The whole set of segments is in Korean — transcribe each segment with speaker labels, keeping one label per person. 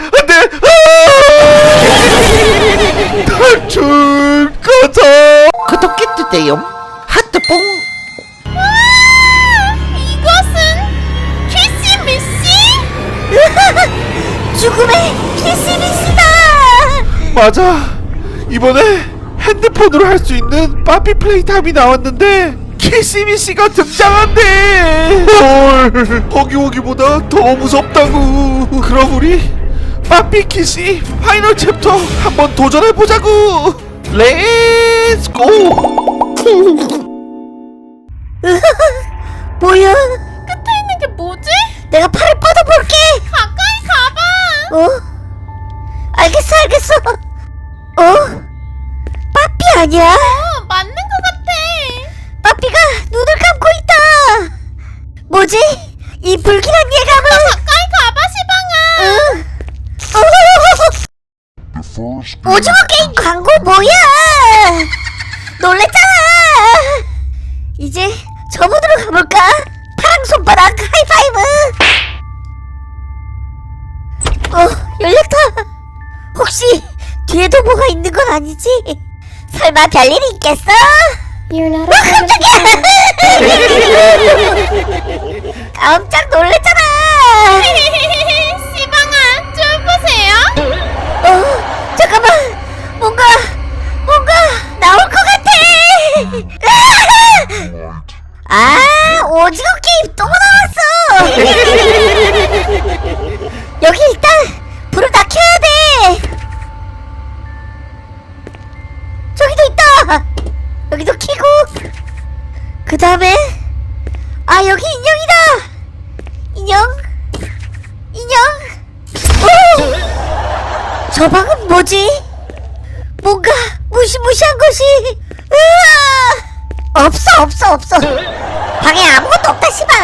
Speaker 1: 안돼! 아! 탈출 가자!
Speaker 2: 구독해 주세요? 하트뽕?
Speaker 3: 이것은 키시미씨? 죽음의 키시미씨다!
Speaker 1: 맞아. 이번에 핸드폰으로 할 수 있는 빠삐 플레이타임이 나왔는데 키시미 씨가 등장한대! 헐. 허기허기보다 더 무섭다고. 그럼 우리 빠삐 키시 파이널 챕터 한번 도전해보자고 렛츠고
Speaker 3: 뭐야? 끝에 있는 게 뭐지? 내가 팔을 뻗어볼게! 가까이 가봐! 어? 알겠어, 알겠어! 어? 빠삐 아니야? 어, 맞는 것 같아! 빠삐가 눈을 감고 있다! 뭐지? 이 불길한 예감은! 가까이 가봐, 시방아! 응. 어, 오징어 게임 광고 뭐야? 놀랬잖아! 이제 저문으로 가볼까? 파랑 손바닥 하이파이브! 어, 열렸다! 혹시 뒤에도 뭐가 있는 건 아니지? 설마 별일이 있겠어? 아, 깜짝이야! 깜짝 놀랬잖아! 시방아, 쫄 보세요! 어! 뭔가, 뭔가 나올 것 같아! 아, 오징어 게임 또 나왔어! 여기 일단 불을 다 켜야 돼! 저기도 있다! 여기도 켜고 그 다음에 아 여기 인형이다! 인형 인형 오! 저 방은 뭐지? 뭔가 무시무시한 것이. 으아! 없어 없어 없어. 방에 아무것도 없다 씨발.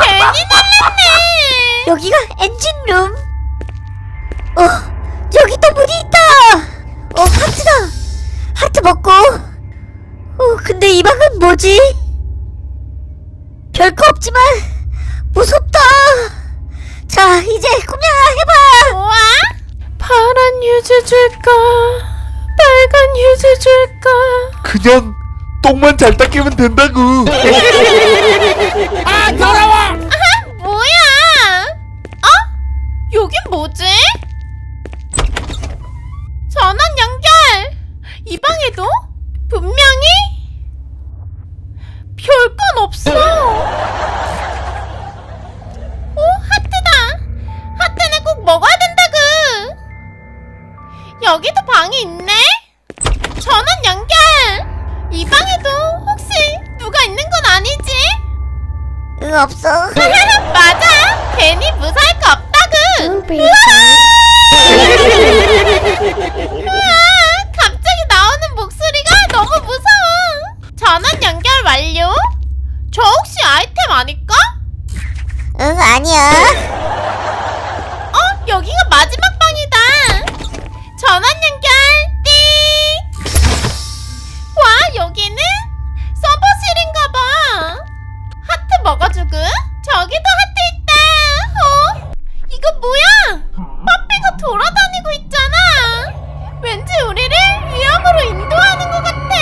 Speaker 3: 괜히 놀랐네. 여기가 엔진룸. 어 여기 또 문이 있다. 어 하트다. 하트 먹고. 어 근데 이 방은 뭐지? 별거 없지만 무섭다. 자 이제 꿈냥아 해봐. 좋아
Speaker 4: 파란 휴지 줄까? 휴지 줄까?
Speaker 1: 그냥 똥만 잘 닦이면 된다고
Speaker 3: 뭐야? 어? 여긴 뭐지? 전원 연결! 이 방에도 분명히 별건 없어! 오, 하트다! 하트는 꼭 먹어야 된다구! 여기도 방이 있네? 응 없어. 맞아. 괜히 무사할 거 없다구. 으아, 먹어주고 저기도 하트 있다. 어? 이거 뭐야? 빠삐가 돌아다니고 있잖아. 왠지 우리를 위험으로 인도하는 것 같아.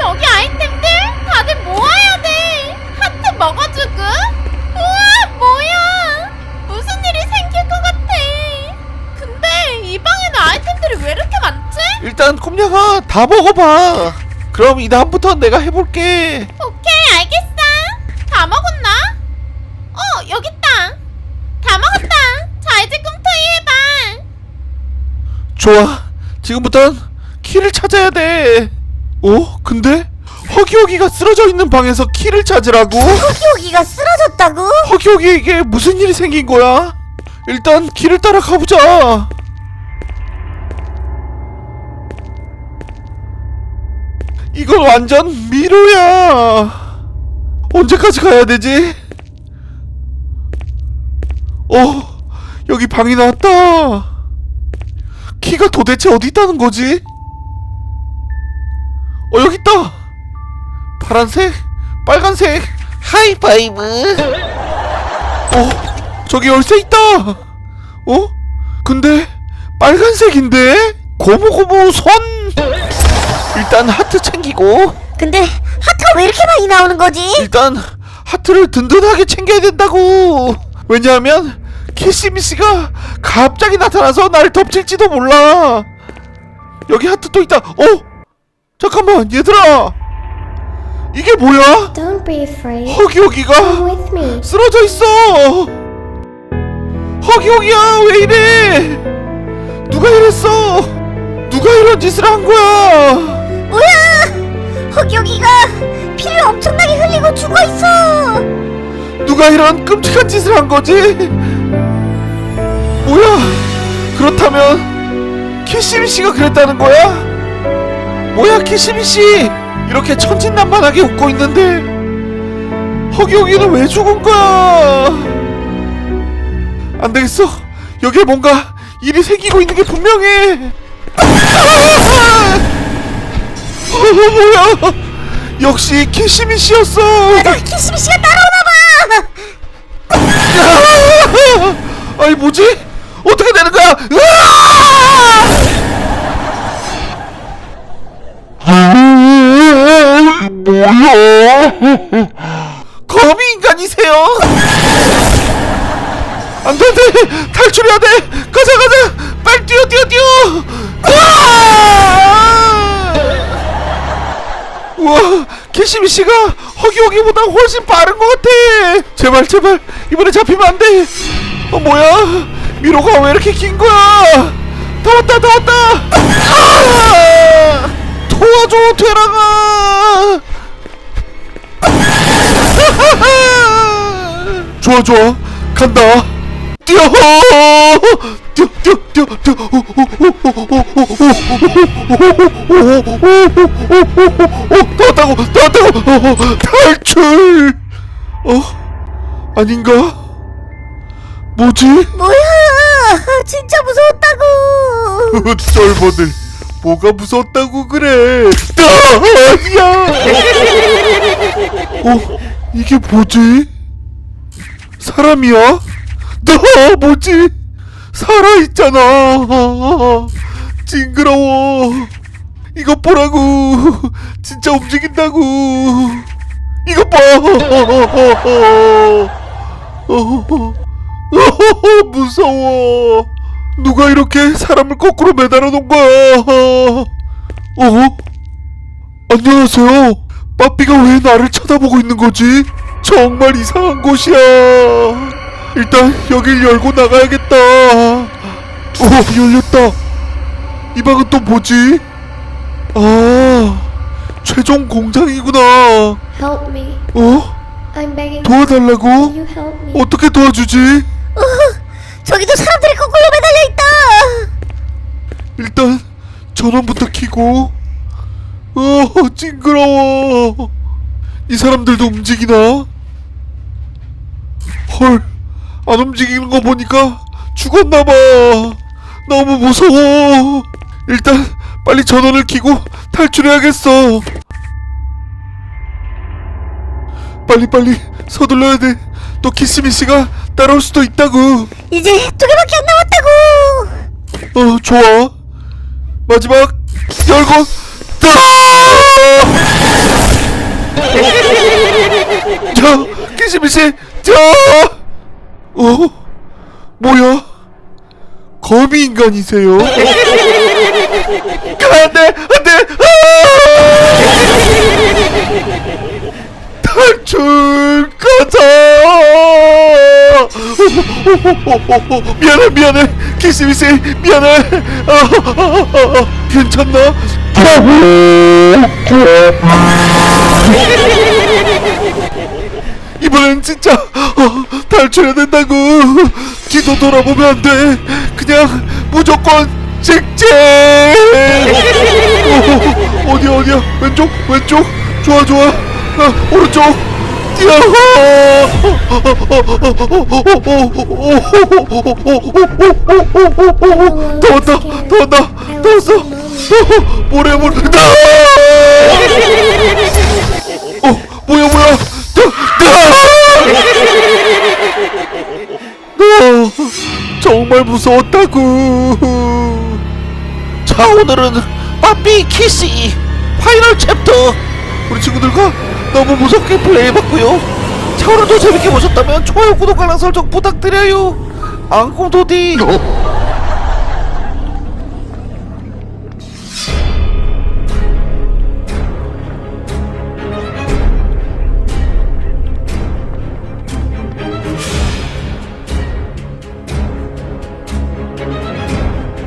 Speaker 3: 여기 아이템들 다들 모아야 돼. 하트 먹어주고. 우와 뭐야? 무슨 일이 생길 것 같아? 근데 이 방에는 아이템들이 왜 이렇게 많지?
Speaker 1: 일단 꼼냥아 다 먹어봐. 그럼 이 다음부터 내가 해볼게
Speaker 3: 오케이 알겠어 다 먹었나? 어 여기 있다 다 먹었다 자 이제 꿈토이 해봐
Speaker 1: 좋아 지금부턴 키를 찾아야 돼 어? 근데? 허기허기가 쓰러져 있는 방에서 키를 찾으라고?
Speaker 3: 여기가 쓰러졌다고?
Speaker 1: 허기허기에게 무슨 일이 생긴 거야? 일단 길을 따라 가보자 이건 완전 미로야 언제까지 가야 되지? 어 여기 방이 나왔다 키가 도대체 어디 있다는 거지? 어 여기 있다! 파란색? 빨간색? 하이파이브. 어 저기 열쇠 있다! 어? 근데 빨간색인데? 고무고무 손 일단 하트 챙기고.
Speaker 2: 근데 하트가 왜 이렇게 많이 나오는 거지?
Speaker 1: 일단 하트를 든든하게 챙겨야 된다고! 왜냐하면 키시미 씨가 갑자기 나타나서 날 덮칠지도 몰라 여기 하트 또 있다 어 잠깐만 얘들아 이게 뭐야
Speaker 5: Don't be afraid.
Speaker 1: 허기허기가
Speaker 5: Come with me.
Speaker 1: 쓰러져 있어 허기허기야 왜 이래 누가 이랬어 누가 이런 짓을 한 거야
Speaker 2: 뭐야? 허기허기가 피를 엄청나게 흘리고 죽어 있어.
Speaker 1: 누가 이런 끔찍한 짓을 한 거지? 뭐야? 그렇다면 키시미 씨가 그랬다는 거야? 뭐야 키시미 씨? 이렇게 천진난만하게 웃고 있는데 허기허기는 왜 죽은 거야? 안 되겠어. 여기에 뭔가 일이 생기고 있는 게 분명해. 어, 뭐야? 역시 키시미 씨였어.
Speaker 2: 아, 키시미 씨가 따라오나 봐.
Speaker 1: 아니 뭐지? 어떻게 되는 거야? 뭐야? 거미 인간이세요? 안 돼 안 돼 탈출해야 돼 가자 가자 빨리 뛰어 뛰어 뛰어 으아! 우와 캐시미 씨가 허기허기보다 훨씬 빠른 것 같아 제발 제발 이번에 잡히면 안 돼 어 뭐야 미로가 왜 이렇게 긴 거야 더 왔다 더 왔다 아! 도와줘 되랑아 좋아 좋아 간다 뛰어 뛰어 뛰어 뛰어 뛰어 어
Speaker 2: 뭐야? 진짜 무서웠다고.
Speaker 1: 쫄보들 뭐가 무섭다고 그래? 아니야! 어 이게 뭐지? 사람이야? 너 뭐지? 살아 있잖아. 징그러워. 이것 보라고. 진짜 움직인다고. 이것 봐 무서워 누가 이렇게 사람을 거꾸로 매달아 놓은 거야 어? 안녕하세요 빠삐가 왜 나를 쳐다보고 있는 거지? 정말 이상한 곳이야 일단 여길 열고 나가야겠다 어 열렸다 이 방은 또 뭐지? 아 최종 공장이구나
Speaker 5: Help me.
Speaker 1: 어?
Speaker 5: I'm begging.
Speaker 1: 도와달라고?
Speaker 5: Can you help me?
Speaker 1: 어떻게 도와주지?
Speaker 2: 저기도 사람들이 거꾸로 매달려 있다.
Speaker 1: 일단 전원부터 켜고. 어 징그러워. 이 사람들도 움직이나? 헐 안 움직이는 거 보니까 죽었나봐. 너무 무서워. 일단 빨리 전원을 켜고 탈출해야겠어 빨리빨리 서둘러야 돼 또 키스미 씨가 따라올 수도 있다고.
Speaker 2: 이제 두 개밖에 안 남았다고.
Speaker 1: 어 좋아. 마지막 열고 저 키시미씨. 저 어? 뭐야? 거미 인간이세요? 안돼 안돼. 탈 출 가자! 미안해 미안해. 키스미씨 미안해. 아, 아, 아, 아, 괜찮나? 이번엔 진짜 어, 탈출해야 된다고. 뒤도 돌아보면 안 돼. 그냥 무조건 직진! 어, 어디야 어디야? 왼쪽 왼쪽. 좋아 좋아 아, 오른쪽. 뛰어 더 왔다 더 왔다 더 왔어. 모래 모래. 어 뭐야 뭐야. 정말 무서웠다고. 자 오늘은 빠삐 키시 파이널 챕터 우리 친구들과 너무 무섭게 플레이해봤고요. 자 오늘도 재밌게 보셨다면 좋아요 구독 알람 설정 부탁드려요. 앙콩도디